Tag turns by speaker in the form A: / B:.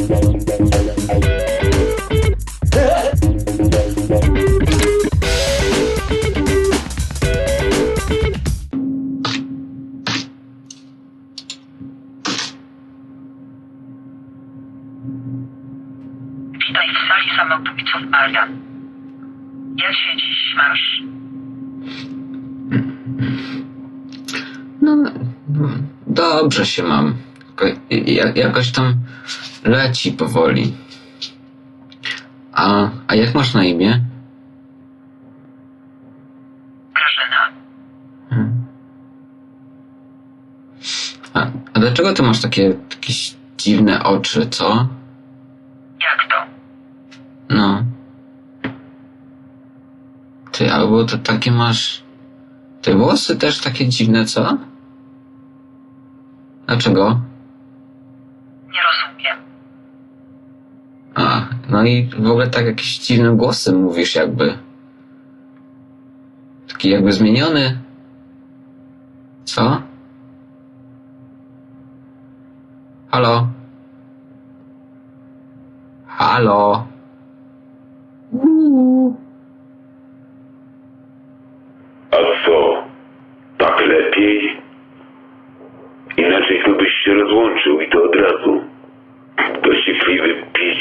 A: Witaj w sali samobójców Arian. Jak się dziś?
B: No, no, dobrze się mam. Jakoś tam leci powoli. A, a jak masz na imię?
A: Grażyna.
B: Hmm. A, a dlaczego ty masz takie jakieś dziwne oczy, co?
A: Jak to?
B: No. Ty, albo to takie masz... Te włosy też takie dziwne, co? Dlaczego?
A: Rozumiem.
B: A, no i w ogóle tak jakimś dziwnym głosem mówisz jakby. Taki jakby zmieniony. Co? Halo? Halo? Uuu.
C: A co? Tak lepiej? Inaczej to byś się rozłączył i to od razu. because she feels the peace